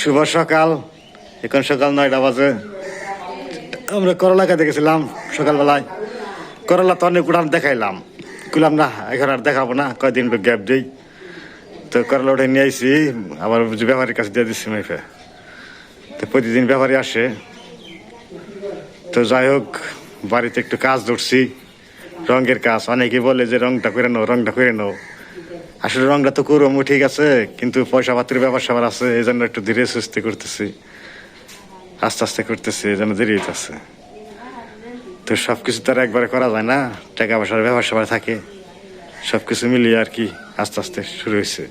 শুভ সকাল। এখন সকাল নয়টা বাজে। আমরা করলা খেতে গেছিলাম সকালবেলায়। করলা তো অনেক উড়ান দেখাইলাম। কুলাম না, এখন আর দেখাবো না, কয়দিন গ্যাপ দিই। তো করলা উঠে নিয়ে আইসি আবার যে ব্যাপারীর কাছে দিয়ে দিচ্ছি মেফে তো প্রতিদিন ব্যাপারী আসে। তো যাই হোক, বাড়িতে একটু কাজ ধরছি। রঙের কাজ অনেকে বলে যে রংটা করে নাও, রংটা করে নাও। আসলে রংটা তো করব ঠিক আছে, কিন্তু পয়সা পাতির ব্যাপার স্যাপার আছে এই জন্য একটু ধীরে সুস্থে করতেছি। আস্তে আস্তে করতেছি এই জন্য দেরি হইতেছে। তো সব কিছু তো আর একবারে করা যায় না, টাকা পয়সার ব্যাপার সবার থাকে। সব কিছু মিলিয়ে আর কি আস্তে আস্তে শুরু হয়েছে।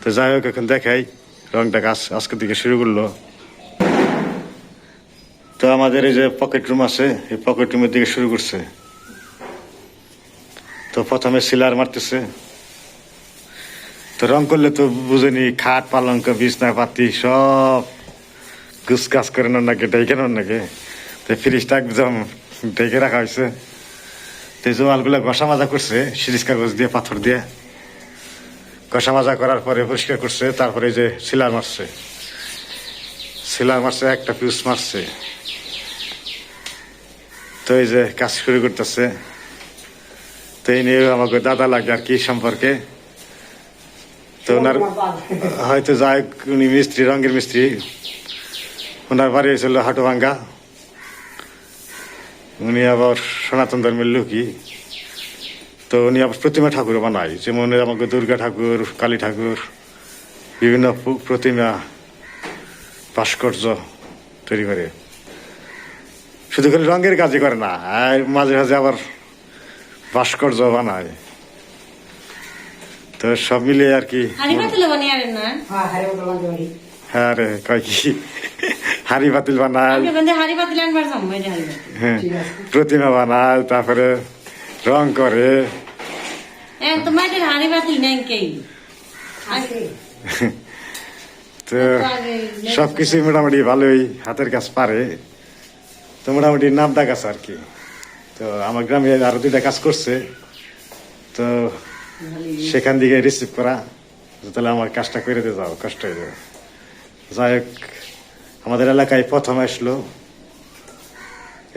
তো যাই হোক, এখন দেখাই রংটা কাজ আজকের দিকে শুরু করল। তো আমাদের এই যে পকেট রুম আছে, এই পকেট রুমের দিকে শুরু করছে। তো প্রথমে সিলার মারতেছে। তো রং করলে তো বুঝেনি, খাট পালঙ্ক, বিছনা পাতি সব গুছ কাজ করে নেন নাকি, ডেকে নেন নাকি? তো ফ্রিজটা একদম ডেকে রাখা হয়েছে। তো জোয়ালগুলো ঘষা মাজা করছে, সিরিজ কাগজ দিয়ে, পাথর দিয়ে। ঘষা মাজা করার পরে পরিষ্কার করছে, তারপরে যে শিলা মারছে। শিলা মারছে, একটা পিউস মারছে। তো এই যে কাজ শুরু করতেছে। তো এই নিয়ে আমাকে দাদা লাগে আর কি সম্পর্কে। তো ওনার হয়তো যাই উনি মিস্ত্রি, রঙের মিস্ত্রি। ওনার বাড়ি হয়েছিল হাটুভাঙ্গা। উনি আবার সনাতন ধর্মের লোকই। তো উনি আবার প্রতিমা ঠাকুর বানায়, যেমন আমাকে দুর্গা ঠাকুর, কালী ঠাকুর, বিভিন্ন প্রতিমা, ভাস্কর্য তৈরি করে। শুধু খালি রঙের কাজই করে না, আর মাঝে মাঝে আবার ভাস্কর্য বানায়। তো সব মিলিয়ে আর কি হ্যাঁ হ্যাঁ রে কয় কি? হাড়ি বাতিল বানায় হ্যাঁ, প্রতিমা বানায় তারপরে রং করে। তো সবকিছু মোটামুটি ভালোই হাতের কাজ পারে। তো মোটামুটি নাম ডাক আছে আর কি। তো আমার গ্রামে আরও দুইটা কাজ করছে। তো সেখান থেকে রিসিভ করা তাহলে আমার কাজটা করে দিয়ে যাও কষ্ট হয়ে যাবে। যাই হোক আমাদের এলাকায় প্রথম আসলো।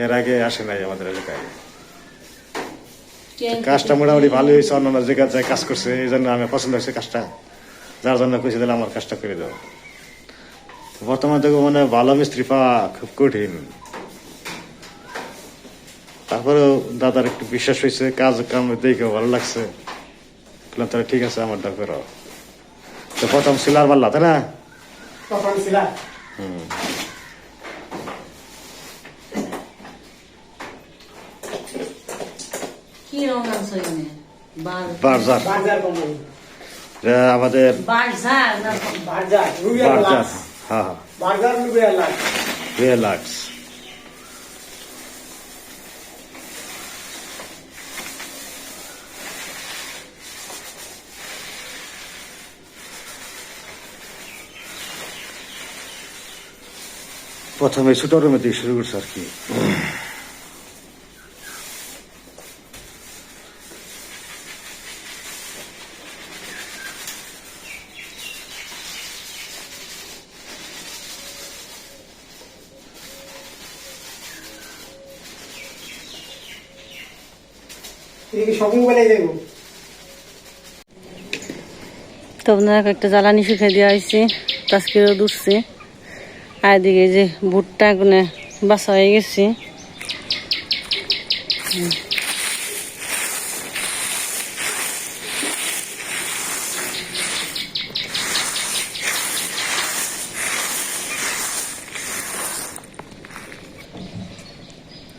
এর আগে আসে নাই আমাদের এলাকায়। কাজটা মোটামুটি ভালো হয়েছে অন্যান্য জায়গায় যায় কাজ করছে এই জন্য আমি পছন্দ হয়েছে কাজটা। যার জন্য কইছে দিলে আমার কাজটা করে দাও। তো বর্তমানে দেখো মানে ভালো মিস্ত্রি পাওয়া খুব কঠিন। তারপরেও দাদার একটু বিশ্বাস হয়েছে কাজ কাম দেখে ভালো লাগছে। বললাম তাহলে ঠিক আছে আমারটা করো তো প্রথম সিলার পাল্লা তাই না? তখন ছিল কি রং আনছো এনে বার বারজার। বাজার কোম্পানি যে আমাদের বারজার লাক্স। হ্যাঁ হ্যাঁ। বাজার রুবিয়া লাক্স। প্রথমে ছোট রুমে দিয়ে শুরু করছে আর কি। তো আপনারা একটা জ্বালানি শুকিয়ে দেওয়া হয়েছে আজকে রোদ উঠছে আর এদিকে যে ভুট্টা গুনে বাসা হয়ে গেছে।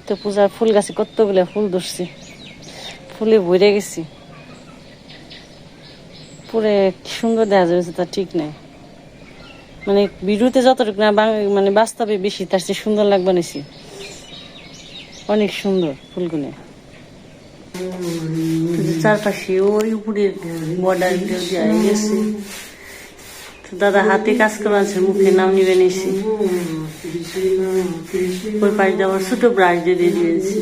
তো পূজার ফুল গাছে কতগুলো ফুল ধরছি। ফুলে ভরে গেছি। পুরে সুন্দর দেখা যাবে তা ঠিক নাই। মানে ভিডিওতে যতটুকু না মানে বাস্তবে বেশি, তার চেয়ে সুন্দর লাগবে নিছি অনেক সুন্দর ফুলগুলো। চারপাশে ওই উপরে বর্ডার গেছে। দাদা হাতে কাজ করা আছে, মুখে নাম নিবে নিছি ওই পাশে আবার ছোট ব্রাশ দিয়ে দিয়েছি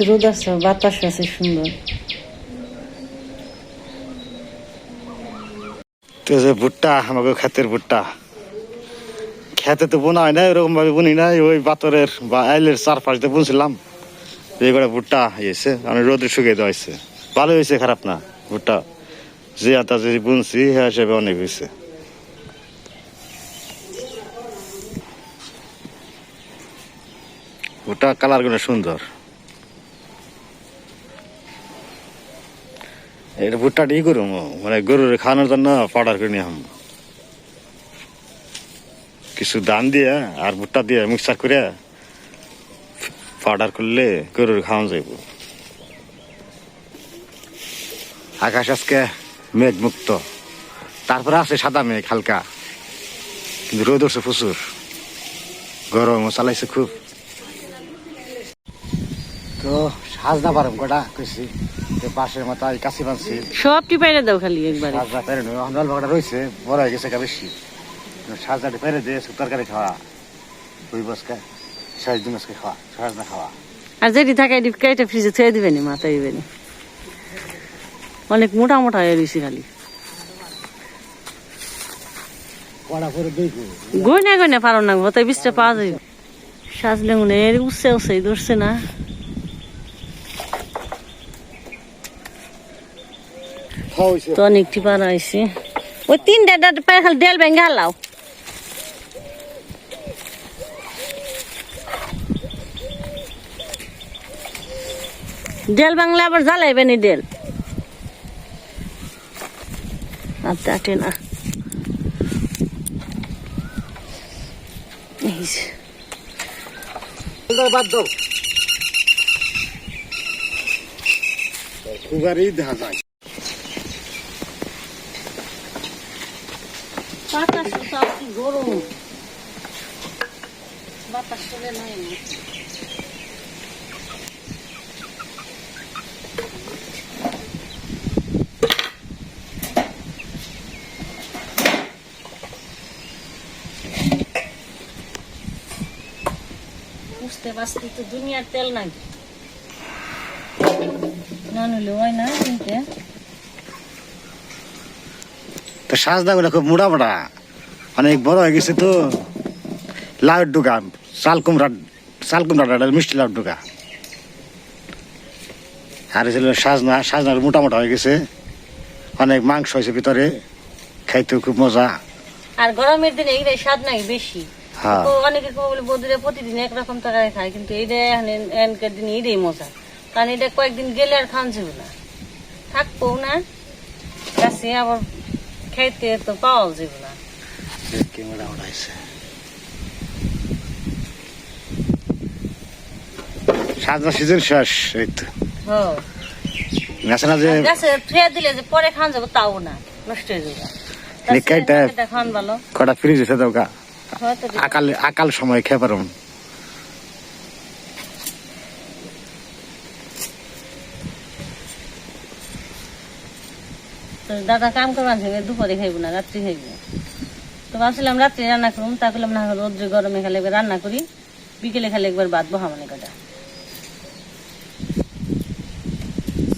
আজকে রোদ আছে বাতাস আছে সুন্দর যে ভুট্টা, আমাকে ক্ষেতের ভুট্টা। খেতে তো বোনা হয় না এরকম ভাবে বুনি ওই বাতরের বা আইলের বুনছিলাম। এইগুলো ভুট্টা হয়েছে, আমি রোদে শুকিয়ে দেওয়া হয়েছে। ভালো হয়েছে, খারাপ না, ভুট্টা। যে আতা যে বুনছি হ্যাঁ হিসেবে অনেক হয়েছে। ভুট্টা কালারগুলো সুন্দর। এটা ভুট্টাটা ই করুম মানে গরুর খাওয়ানোর জন্য পাউডার করে নিয়ে কিছু ধান দিয়ে আর ভুট্টা দিয়ে মিক্সার করে পাউডার করলে গরুর খাওয়ানো যাইব। আকাশ আজকে মেঘ মুক্ত তারপরে আছে সাদা মেঘ, হালকা। কিন্তু রোদ উঠছে প্রচুর। গরম চালাইছে খুব। তো সাজনা পারম কটা, কইছি। পাশের মাথায় কাছে বানছি। সব টিপাইরে দাও খালি একবারে? সাজনা পেরে নয় অন্য বাগড়া রয়েছে বড় হয়ে গেছে বেশি। সাজনাটি পেরে দিয়ে তরকারি খাওয়া। দুই বসকে শেষ দিন আজকে খাওয়া সাজনা খাওয়া। আর যেটি থাকে এটি কেটে ফ্রিজে থুয়ে দিবেনি মাথায় দিবেনি। অনেক মোটা মোটা হয়ে রয়েছে খালি। কড়া করে না গই না পারো না তাই বিষটা পাওয়া যায় সাজলে এর উচ্ছে উচ্ছে ধরছে না খাওয়া হয়েছে তো অনেক টিপা রয়েছে ওই তিনটা পায়ে খালি ডেল ভেঙে হালাও। ডেল বাংলা আবার জ্বালাইবে নি ডেল আটে না। বাদ দাও। খুবারই দেখা যায়। বাতাস বাতাস চলে নাই। বুঝতে পারছি তো, দুনিয়ার তেল নাই। না নিলে হয় না, কিনতে তো সাজদা গুলো খুব মোটা মোটা। অনেক বড় হয়ে গেছে তো। লাউ ডুকা চাল কুমড়া চাল কুমড়া মিষ্টি লাউ ডুকা আর ছিল সাজনা সাজনা মোটা মোটা হয়ে গেছে। অনেক মাংস হয়েছে ভিতরে খাইতে খুব মজা। আর গরমের দিনে এইটাই স্বাদ নাই বেশি। হ্যাঁ। অনেকে বলে বন্ধুরা প্রতিদিন একরকম টাকায় খায়। কিন্তু এইটা এনকার দিন এইটাই মজা। কারণ এটা কয়েকদিন গেলে আর খান যাবে না। থাকব না। কাছে আবার খাইতে তো পাওয়া যাবে না। কি মোটা মোটা সিজন শেষ এই তো। না যে গাছে দিলে যে পরে খান যাব তাও না নষ্ট হয়ে যাবে। নিকাইটা- খান ভালো। কটা ফ্রিজ দাও গা আকাল আকাল সময় খেয়ে পারুন তো দাদা কাম করবার সঙ্গে দুপুরে খাইব না, রাত্রি খাইব। তো ভাবছিলাম রাত্রি রান্না করুন তা করলাম না রোদ্রে গরমে খালে একবার রান্না করি, বিকেলে খালে একবার বাদ বহা মানে কটা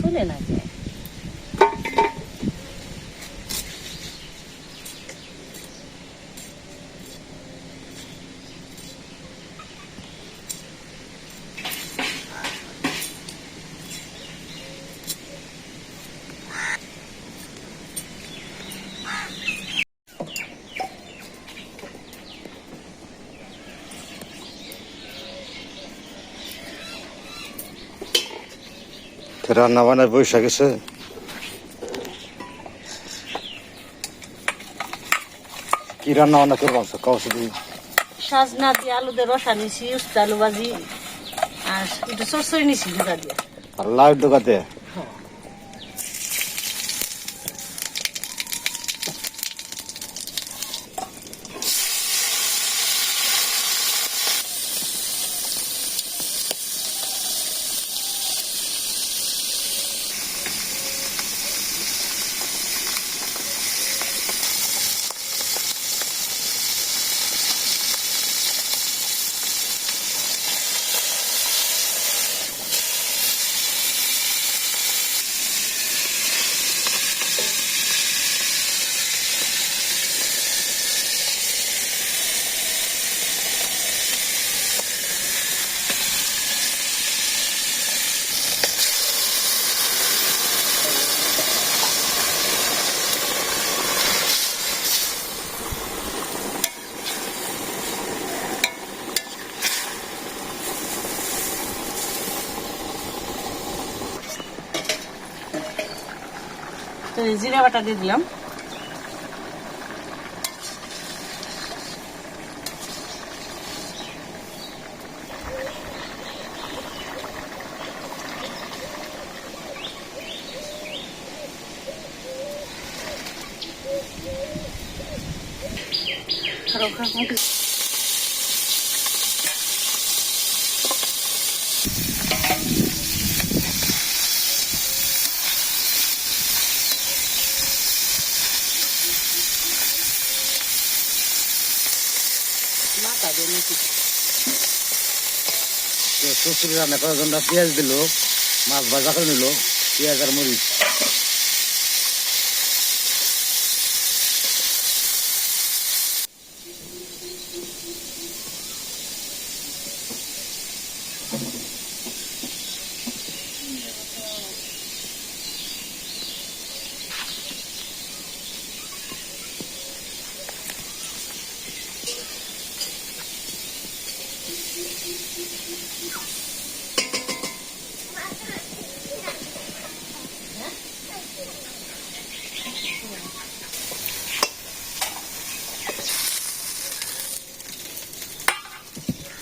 চলে না রান্না বান্নার বৈশা গেছে কি রান্না বান্না করব কও শুধু। সাজনা দিয়ে আলু দিয়ে রসা নিছি উস্তা আলু ভাজি আর একটু সরসরি নিছি দুটা দিয়ে। আর লাউ দোকাতে জিরা বাটা দিয়ে দিলাম। আরও খারাপ মাথা দিয়ে নিচ্ছি শ্বশুর রান্না করার জন্য পেঁয়াজ দিল মাছ ভাজা করে নিল পেঁয়াজ আর মরিচ।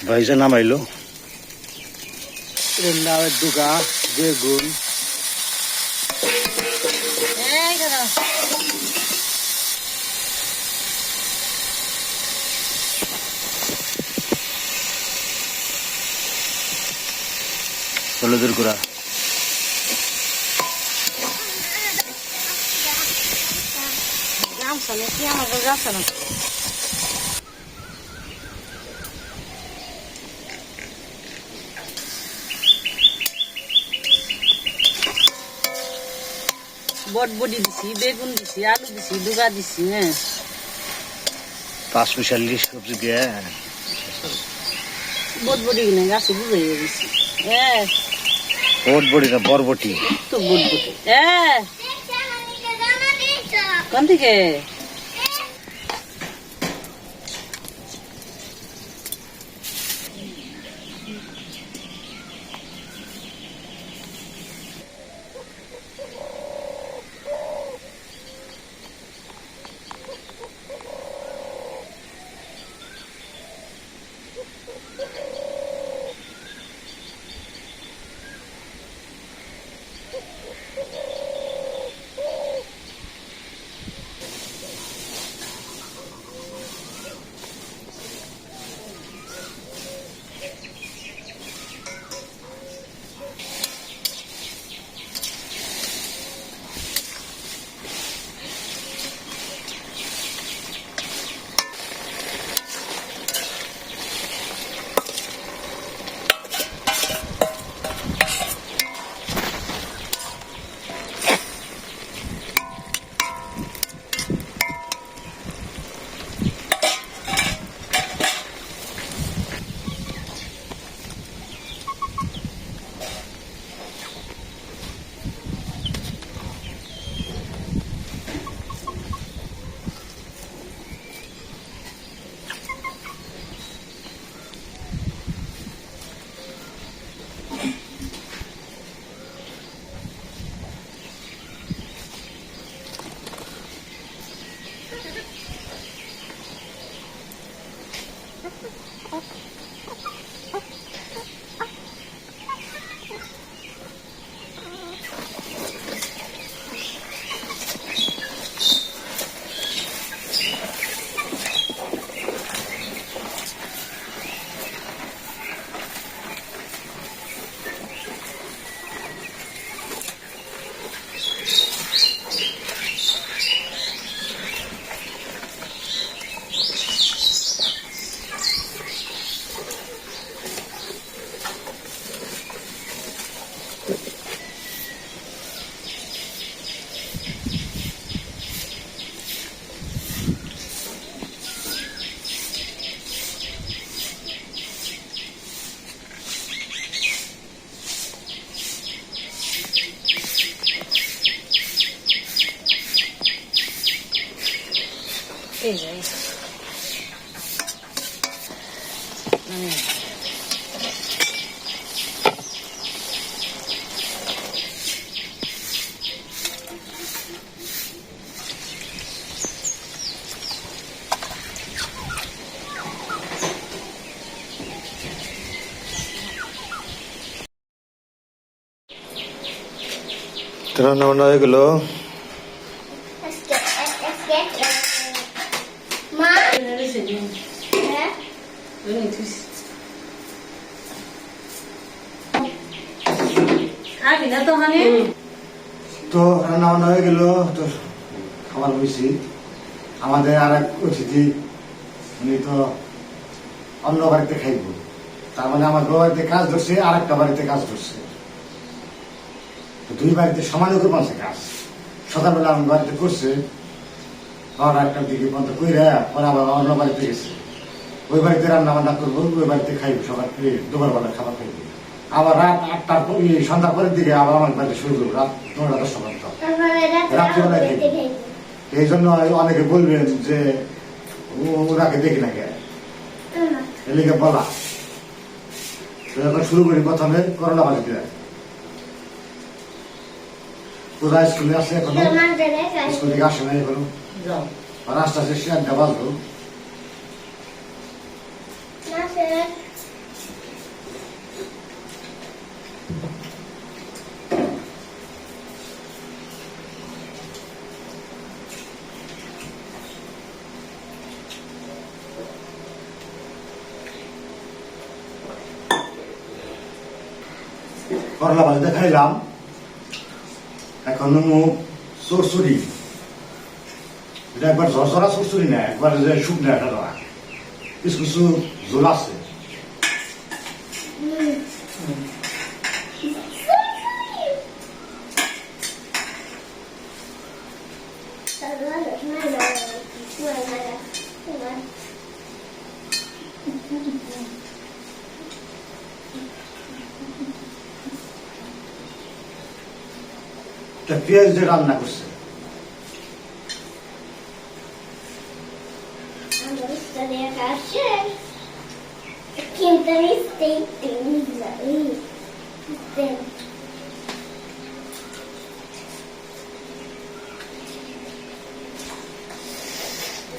ভাইজা নামাইলো। লাউয়ের ডুকা বেগুন। হলুদের গুঁড়া। গামছা নিয়ে কি আমাকে গামছা না বটবডি দিছি বেগুন দিছি আলু দিছি দুগা দিছি হ্যাঁ। পাঁচ মিশালি সবজি দিয়ে বটবডি কিনে গাছে বুঝে গেছি। হ্যাঁ। বটবডি না বরবটি? তো বটবটি। হ্যাঁ। কোন থেকে? এই রান্না বান্না হয়ে গেল। তো রান্না বান্না হয়ে গেল, তো খাবার বইছি আমাদের আর এক অতিথি, উনি তো অন্য বাড়িতে খাইব। তার মানে আমার বাড়িতে কাজ ধরছে আর একটা বাড়িতে কাজ ধরছে। দুই বাড়িতে সমান করে পাচ্ছে কাজ। সকালবেলা আমার বাড়িতে করছে বারোটা একটার দিকে পর্যন্ত কইরা পরে আবার অন্য বাড়িতে গেছে। ওই বাড়িতে রান্না বান্না করব ওই বাড়িতে খাইব সকাল দুবার বেলা খাবার খাইব আবার রাত আটটার পর এই সন্ধ্যার পরের দিকে আবার আমার বাড়িতে শুরু করব রাত নটা দশটা পর্যন্ত। রাত্রিবেলা খাইব। এই জন্য অনেকে বলবেন যে ও- ওনাকে দেখি না কে এলিকে বলা। শুরু করি প্রথমে করোনা বাজি ওরা স্কুলে আসে এখনও স্কুল থেকে আসে না এখনও যাও। আর আস্তে আস্তে সে আড্ডা বাজলো করলা বাজি দেখাইলাম এখন মুখ চরচুরি এটা একবার ঝরঝরা চরচুরি না একবার যে শুকনো একটা ধরা কিছু কিছু জোল আছে পেঁয়াজ দিয়ে রান্না করছে Quinta receita.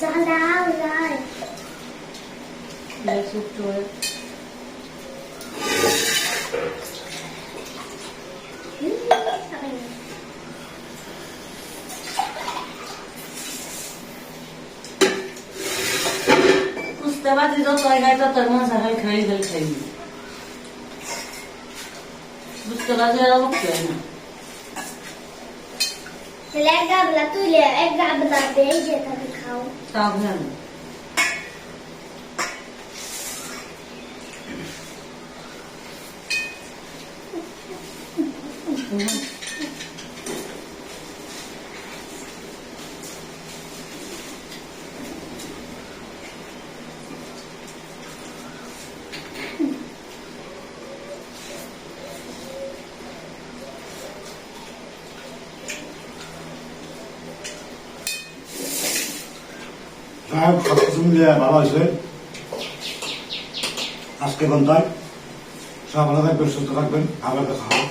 Ra dat wij gaan dat er maar zijn geen geld geven. Dus dat is wel ook wel. Ik een naar de toilet, ik beetje, dat কিছু মিলিয়ে ভালো হয়েছে আজকে বন্ধায় সব ভালো থাকবেন সুস্থ থাকবেন মাথাটা বলো